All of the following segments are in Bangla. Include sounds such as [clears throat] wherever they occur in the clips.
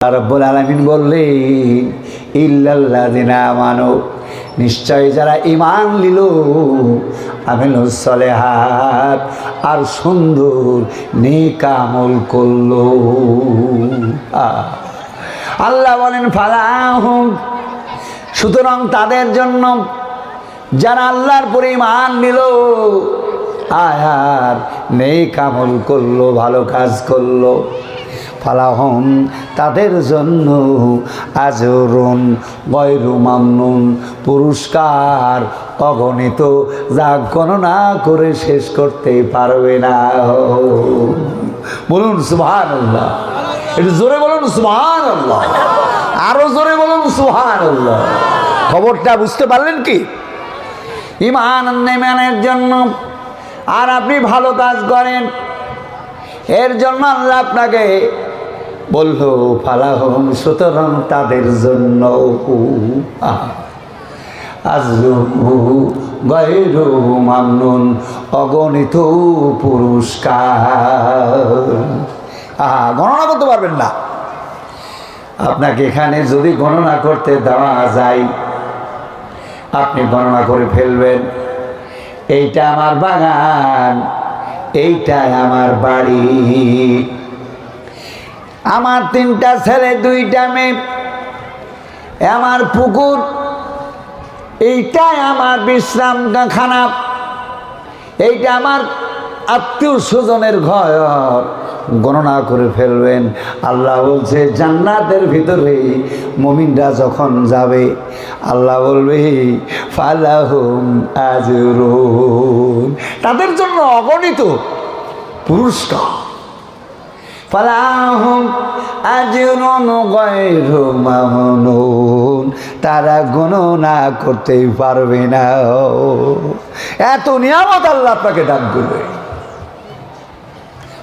রব্বুল আলমিন বললেন, ইল্লাল্লাযিনা আমানু। নিশ্চয় যারা ইমান নিল আমিল সলেহাত, আর সুন্দর নেক আমল করল। আল্লাহ বলেন ফালাহুম সুতরাং তাদের জন্য যারা আল্লাহর পরে ইমান নিল, আয়ার নেই কামল করল, ভালো কাজ করল। ফালাহম, তাদের জন্য আজরুন গয়রু পুরস্কার অগণিত, যা গণনা করে শেষ করতে পারবে না। বলুন সুহান আল্লাহ একটু জোরে বলুন সুহান আল্লাহ আরও জোরে বলুন সুহান আল্লাহ খবরটা বুঝতে পারলেন কি? ইমান নেমানের জন্য। আর আপনি ভালো কাজ করেন। এর জন্য আল্লাহ আপনাকে বলল, ফালাহম সুতরাং তাদের জন্য অগণিত পুরস্কার। আহা, গণনা করতে পারবেন না। আপনাকে এখানে যদি গণনা করতে দেওয়া যায়, আপনি গণনা করে ফেলবেন। এইটা আমার বাগান, এইটাই আমার বাড়ি। আমার তিনটা ছেলে, দুইটা মেয়ে। আমার পুকুর, এইটাই আমার বিশ্রাম খানা এইটা আমার আত্মীয় স্বজনের ঘর। গণনা করে ফেলবেন। আল্লাহ বলছে, জান্নাতের ভিতরে মমিনরা যখন যাবে, আল্লাহ বলবে, ফালাহুম তাদের জন্য অগণিত পুরস্কার। ফালাহুম আজরুন মামনুন তারা গণনা করতে পারবে না। এত নিয়ামত আল্লাহ আপনাকে দান করবে।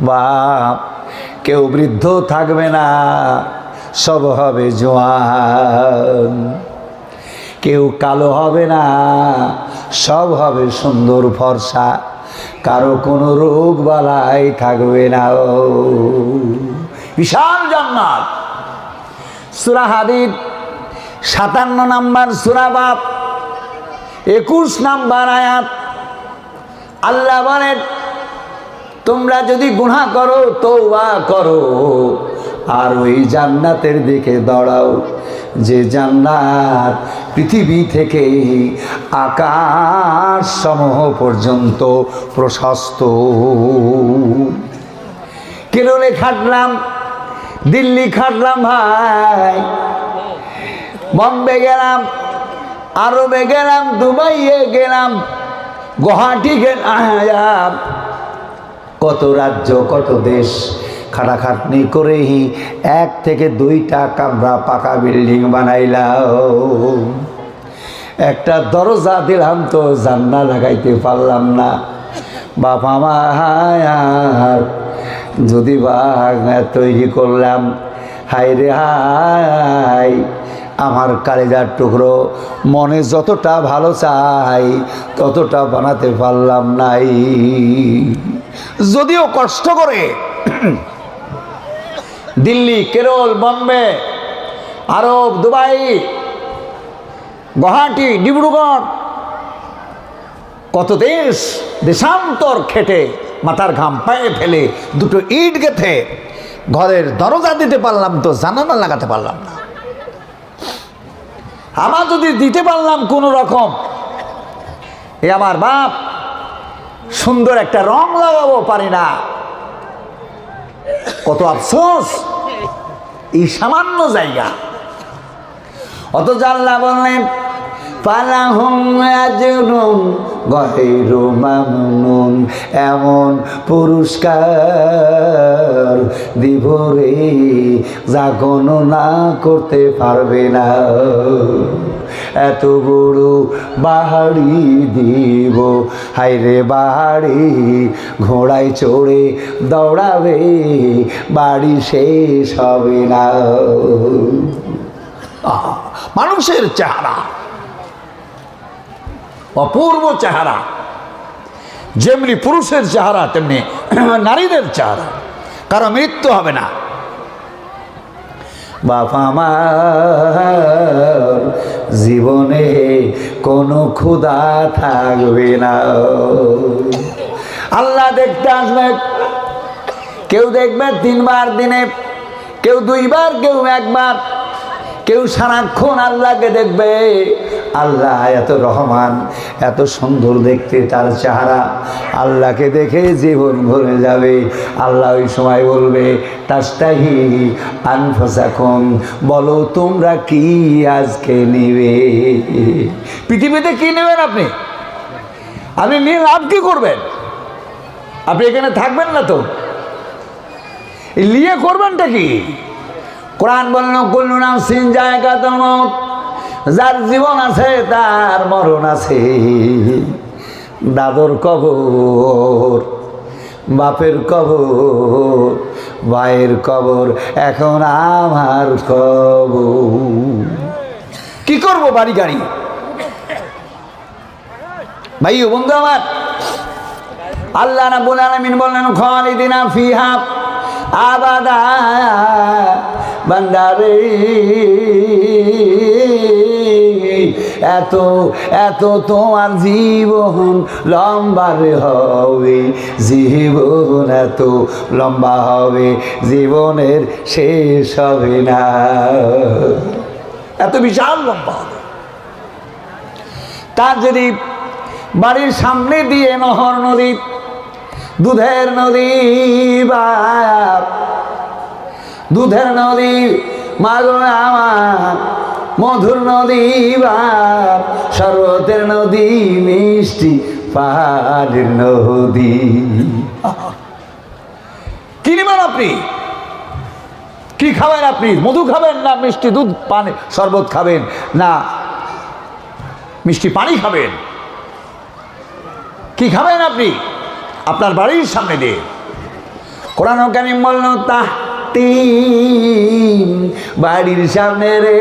বা কেউ বৃদ্ধ থাকবে না। সব হবে জোয়ান। কেউ কালো হবে না। সব হবে সুন্দর ফর্সা। কারও কোনো রোগ বালাই থাকবে না বিশাল জান্নাত। সুরা হাদিদ, সাতান্ন নাম্বার সুরা বাপ একুশ নাম্বার আয়াত। আল্লাহ বলেন, তোমরা যদি গুণা করো তৌবা করো। আর ওই জান্নাতের দিকে দৌড়াও। যে জান্নাত পৃথিবী থেকে আকাশ সমূহ পর্যন্ত প্রশস্ত। কেরলে খাটলাম, দিল্লি খাটলাম ভাই। বম্বে গেলাম, আরবে গেলাম, দুবাইয়ে গেলাম, গুয়াহাটি গেলাম। কত রাজ্য, কত দেশ খাটাখাটনি করেই এক থেকে দুইটা কামরা পাকা বিল্ডিং বানাইলাম। একটা দরজা দিলাম তো জান্না লাগাইতে পারলাম না। বাবা মার যদি বা তৈরি করলাম হাই রে হাই আমার কালেজার টুকরো মনে যতটা ভালো চাই, ততটা বানাতে পারলাম নাই। যদিও কষ্ট করে দিল্লি, কেরল, বম্বে, আরব, দুবাই, গুয়াহাটি, ডিব্রুগড়, কত দেশ দেশান্তর খেটে মাথার ঘাম পায়ে ফেলে দুটো ইট গেথে ঘরের দরজা দিতে পারলাম তো জানানা লাগাতে পারলাম না। আমার যদি দিতে পারলাম কোনো রকম, এ আমার বাপ সুন্দর একটা রং লাগাবো পারি না। কত আফসোস? এই সামান্য জায়গা। অত জানলা বললেন পালাহুম গহিরু মামনুন। এমন পুরস্কার দিব রে, যা গণনা করতে পারবে না। এত বড় বাহারি দিব হাইরে বাহারি, ঘোড়ায় চড়ে দৌড়াবে, বাড়ি শেষ হবে না। মানুষের চেহারা। অপূর্ব চেহারা। যেমনি পুরুষের চেহারা, তেমনি [clears throat] নারীদের চেহারা। কারও মৃত্যু হবে না। বাবা আমার, জীবনে কোনো ক্ষুধা থাকবে না। আল্লাহ দেখতে আসবে। কেউ দেখবে তিনবার দিনে, কেউ দুইবার, কেউ একবার। কেউ সারাক্ষণ আল্লাহকে দেখবে। আল্লাহ এত রহমান, এত সুন্দর দেখতে তার চেহারা। আল্লাহকে দেখে জীবন ভরে যাবে। আল্লাহ ওই সময় বলবে তাস্তাহি আনফাসাকুম। বলো, তোমরা কি আজকে নিবে? পৃথিবীতে কি নেবেন আপনি? আপনি নিয়ে লাভ কি করবেন? আপনি এখানে থাকবেন না তো? লিয়ে করবেনটা কি? কোরআন বলল, কুল্লু নাম সিন জায়গা মত। যার জীবন আছে, তার মরণ আছে। দাদর কবর, বাপের কবর, ভাইয়ের কবর, এখন আমার কবর। কি করব বাড়ি গাড়ি? ভাই বন্ধু আমার, আল্লাহ রাব্বুল আলামিন বললেন, খালিদিনা ফিহা আবাদা বান্দারে এত এত তোমার জীবন লম্বারে হবে, জীবন এত লম্বা হবে, জীবনের শেষ হবে না। এত বিশাল লম্বা হবে। তার যদি বাড়ির সামনে দিয়ে নহর নদী, দুধের নদী বাপ দুধের নদী মাগো আমার মধুর নদী বাপ, শরতের নদী, মিষ্টি পাহাড়ের নদী। কি নেবেন আপনি? কি খাবেন আপনি? মধু খাবেন না মিষ্টি দুধ পানি শরবত খাবেন না মিষ্টি পানি খাবেন? কি খাবেন আপনি? আপনার বাড়ির সামনে দিয়ে। কোরআন কারিম বলল তা বাড়ির সামনে রে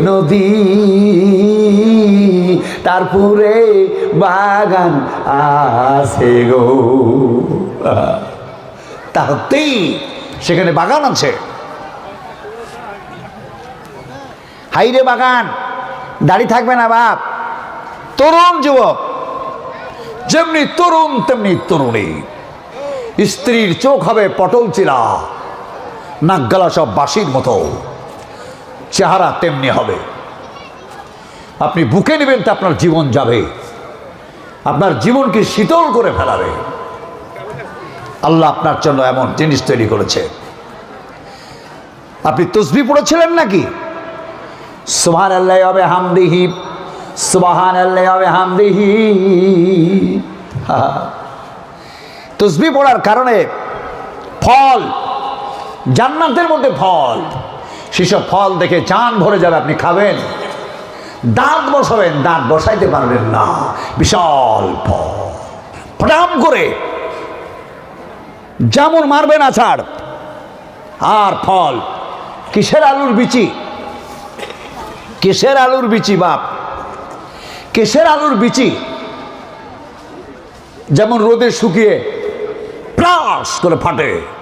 নদী তারপরে বাগান আছে গো। তাহতেই সেখানে বাগান আছে। হাইরে বাগান, দাড়ি থাকবে না বাপ। তরুণ যুবক, যেমনি তরুণ তেমনি তরুণী। স্ত্রীর চোখ হবে পটল চিরা। নাকগালা সব বাসির মতো। চেহারা তেমনি হবে। আপনি বুকে নেবেন তো আপনার জীবন যাবে। আপনার জীবনকে শীতল করে ফেলাবে। আল্লাহ আপনার জন্য এমন জিনিস তৈরি করেছে। আপনি তসবি পড়েছিলেন নাকি? সুবহান আল্লাহ হবে হামদিহি সুবহান আল্লাহ হবে হামদিহি তসবি পড়ার কারণে ফল জান্নাতের মধ্যে ফল। সেসব ফল দেখে চান ভরে যাবে, আপনি খাবেন। দাঁত বসাবেন, দাঁত বসাইতে পারবেন না। বিশাল ফল। ফটাম করে। যেমন মারবেন আছাড় আর ফল। কিসের আলুর বিচি? কিসের আলুর বিচি, বাপ? কিসের আলুর বিচি? যেমন রোদে শুকিয়ে প্লাস করে ফাটে।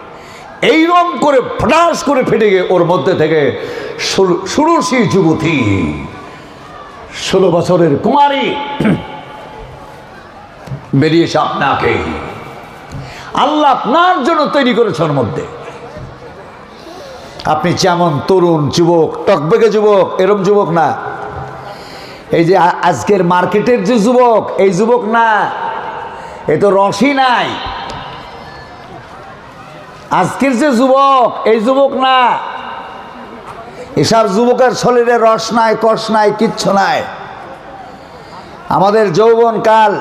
এইরকম করে ফটাস করে ফেটে গিয়ে ওর মধ্যে থেকে ষোড়শী যুবতী, ষোলো বছরের কুমারী [clears throat] বেরিয়েছে আপনাকে আল্লাহ আপনার জন্য তৈরি করেছে ওর মধ্যে। আপনি যেমন তরুণ যুবক, টকবেগে যুবক, এরম যুবক না। এই যে আজকের মার্কেটের যে যুবক, এই যুবক না। এ তো রসই নাই। আজকের যে যুবক, এই যুবক না। এসব যুবকের শরীরে রস নাই, কষ নাই, কিচ্ছু নাই। আমাদের যৌবন কাল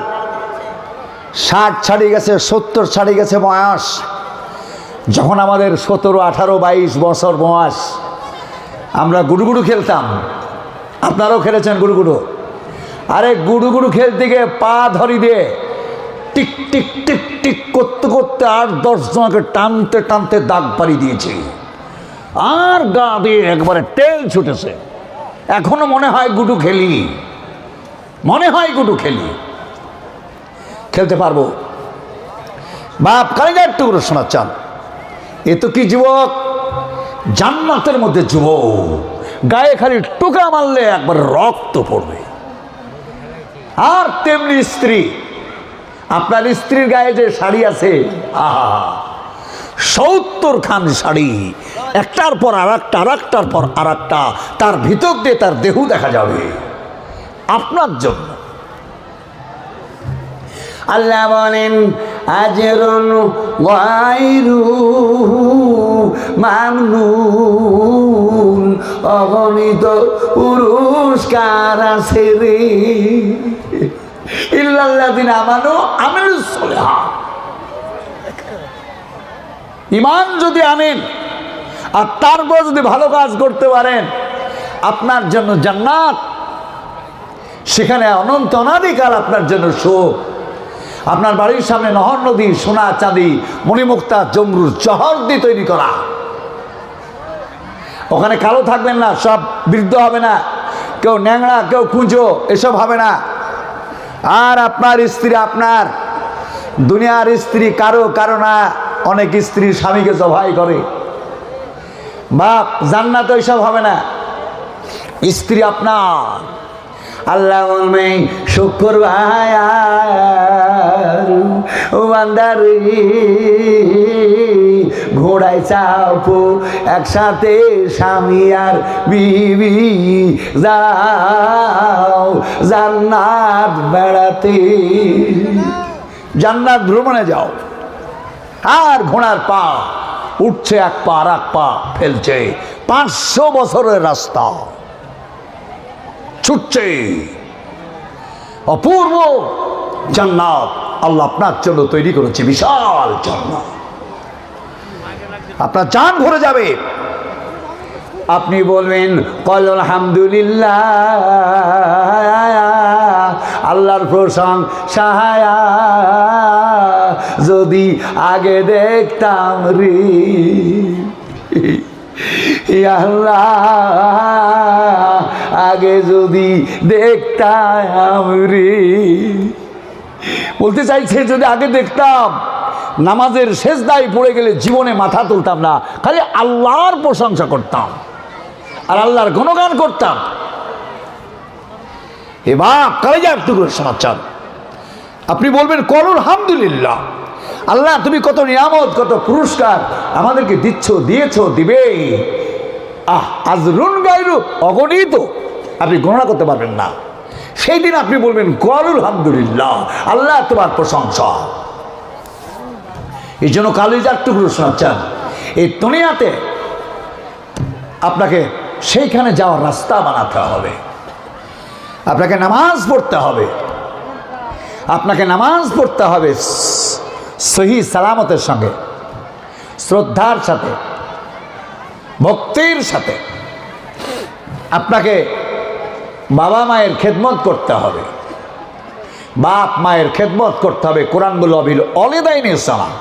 ষাট ছাড়ি গেছে, সত্তর ছাড়ি গেছে বয়স। যখন আমাদের সতেরো, আঠারো, বাইশ বছর বয়স, আমরা গুডুগুডু খেলতাম। আপনারাও খেলেছেন গুডুগুডু? আরে গুডুগুডু খেলতে গিয়ে পা ধরি দিয়ে টিক টিক টিক টিক করতে করতে আর দশ জনকে টানতে টানতে দাগ পাড়ি দিয়েছি। আর গা দিয়ে একবারে তেল ছুটেছে। এখনও মনে হয় গুডু খেলি। মনে হয় গুডু খেলি। খেলতে পারব। বাপ কালিদার টুকরো শোনাচ্ছান এ তো কি যুবক? জান্নাতের মধ্যে যুব গায়ে খালি টোকা মারলে একবার রক্ত পড়বে। আর তেমনি স্ত্রী। আপনার স্ত্রীর গায়ে যে শাড়ি আছে, আহা, সত্তর খান শাড়ি। একটার পর আর একটা আর একটার পর আর একটা তার ভিতর দিয়ে তার দেহ দেখা যাবে। আপনার জন্য। আল্লাহ বলেন, আজরুন অগণিত পুরস্কার আছে রে। ইমান যদি আনেন আর তারপর যদি ভালো কাজ করতে পারেন, আপনার জন্য জান্নাত। সেখানে অনন্ত অনাদিকাল আপনার জন্য সুখ। আপনার বাড়ির সামনে নহর নদী, সোনা চাঁদি, মণিমুক্তা জমরুর চহর দিয়ে তৈরি করা। ওখানে কালো থাকবেন না, সব বৃদ্ধ হবে না। কেউ ন্যাংড়া, কেউ কুঁজো, এসব হবে না। আর আপনার স্ত্রী, আপনার দুনিয়ার স্ত্রী কারও কারও না, অনেক স্ত্রী স্বামীকে জবাই করে। বাপ, জান্নাত ওইসব হবে না। স্ত্রী আপনার। আল্লাহ বলবেন, শুক্র ও বান্দারি। ঘোড়ায় চাপো, একসাথে স্বামী আর বিবি যাও। জান্নাত বেড়াতে। জান্নাত ভ্রমণে যাও। আর ঘোড়ার পা উঠছে এক পা, আর এক পা ফেলছে। পাঁচশো বছরের রাস্তা। ছুটছে। অপূর্ব জান্নাত আল্লাহ আপনার জন্য তৈরি করেছে, বিশাল জান্নাত। আপনার চান ভরে যাবে। আপনি বলবেন কল আলহামদুলিল্লাহ আল্লাহর সাহায়া যদি আগে দেখতাম রে আল্লাহ, আগে যদি দেখতাম রে। বলতে চাইছে, যদি আগে দেখতাম। নামাজের শেষ দায় পড়ে গেলে জীবনে মাথা তুলতাম না, খালি আল্লাহর প্রশংসা করতাম আর আল্লাহর গুণগান করতাম। এ বাপ কালেজা করে শোনাচ্ছেন আপনি বলবেন করুন হামদুলিল্লাহ। আল্লাহ, তুমি কত নিয়ামত, কত পুরস্কার আমাদেরকে দিচ্ছ, দিয়েছ, দিবে। আহ আজ রুন গাইরু অগণিত। আপনি গণনা করতে পারবেন না। সেই দিন আপনি বলবেন করুল হামদুলিল্লাহ। আল্লাহ তোমার প্রশংসা। এই জন্য কালিজার টুকরো শোনাচ্ছেন এই দুনিয়াতে আপনাকে সেইখানে যাওয়ার রাস্তা বানাতে হবে। আপনাকে নামাজ পড়তে হবে। আপনাকে নামাজ পড়তে হবে সহি সালামতের সঙ্গে, শ্রদ্ধার সাথে, ভক্তির সাথে। আপনাকে বাবা মায়ের খেদমত করতে হবে। বাপ মায়ের খেদমত করতে হবে। কোরআন বলল অবিল অলেদাইন সালাম।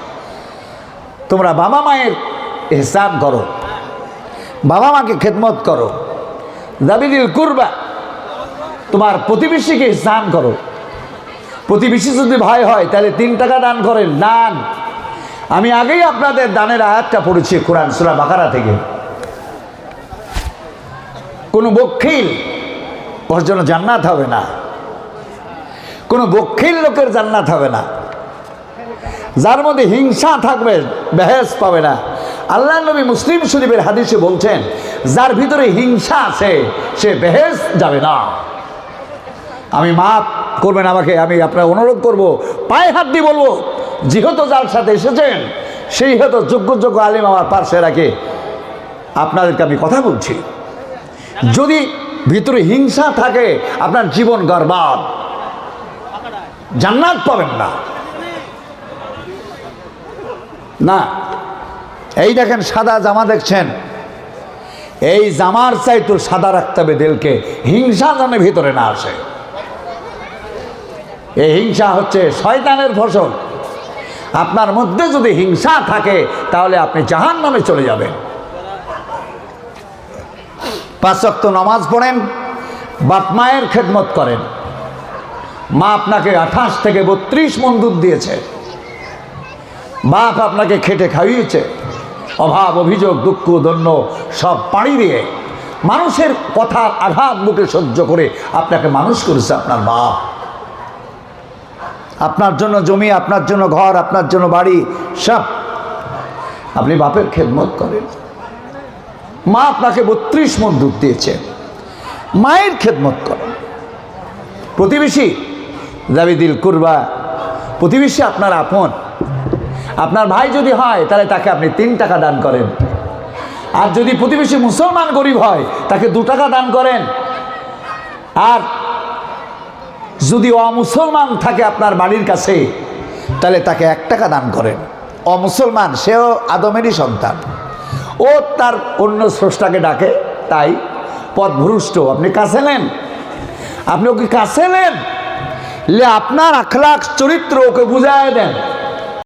তোমরা বাবা মায়ের হিসাব করো। বাবা মাকে খেদমত করো। দাবিদিল কুরবা, তোমার প্রতিবেশীকে স্নান করো। প্রতিবেশী যদি ভাই হয়, তাহলে তিন টাকা দান করেন। দান। আমি আগেই আপনাদের দানের আয়াতটা পড়েছি কোরআন সুরা বাকারা থেকে। কোনো বক্ষিল ওর জন্য জান্নাত হবে না। কোনো বক্ষিল লোকের জান্নাত হবে না। যার মধ্যে হিংসা থাকবে বেহেস পাবে না। আল্লাহ নবী মুসলিম শরীফের হাদিসে বলছেন, যার ভিতরে হিংসা আছে, সে বেহেস যাবে না। আমি মাফ করবেন আমাকে, আমি আপনার অনুরোধ করব, পায়ে হাত দিয়ে বলব, যেহেতু যার সাথে এসেছেন, সেই হয়তো যোগ্য যোগ্য আলিম আমার পার্শ্বে রাখে। আপনাদেরকে আমি কথা বলছি, যদি ভিতরে হিংসা থাকে, আপনার জীবন গর্বাদ। জান্নাত পাবেন না। না। এই দেখেন, সাদা জামা দেখছেন? এই জামার চাই তো সাদা রাখতে হবে দিলকে, হিংসা যেন ভিতরে না আসে। এই হিংসা হচ্ছে শয়তানের ফসল। আপনার মধ্যে যদি হিংসা থাকে, তাহলে আপনি জাহান নামে চলে যাবেন। পাঁচক্ত নমাজ পড়েন, বাপ মায়ের খেদমত করেন। মা আপনাকে আঠাশ থেকে বত্রিশ মন দুধ দিয়েছে। বাপ আপনাকে খেটে খাইয়েছে। অভাব, অভিযোগ, দুঃখ দন্য সব পাড়ি দিয়ে মানুষের কথার আঘাত বুকে সহ্য করে আপনাকে মানুষ করেছে আপনার বাপ। আপনার জন্য জমি, আপনার জন্য ঘর, আপনার জন্য বাড়ি সব আপনি বাপের খেদমত করেন। মা আপনাকে বত্রিশ মন দুধ দিয়েছে। মায়ের খেদমত করেন। প্রতিবেশী জাবিদিল কুরবা। প্রতিবেশী আপনার আপন। আপনার ভাই যদি হয়, তাহলে তাকে আপনি তিন টাকা দান করেন। আর যদি প্রতিবেশী মুসলমান গরিব হয়, তাকে দু টাকা দান করেন। আর যদি অমুসলমান থাকে আপনার বাড়ির কাছে, তাহলে তাকে এক টাকা দান করেন। অমুসলমান, সেও আদমেরই সন্তান। ও তার অন্য স্রষ্টাকে ডাকে, তাই পথভ্রষ্ট। আপনি কাছে নেন। আপনি ওকে কাছে নেন। লে আপনার আখলাখ চরিত্র ওকে বুঝায় দেন।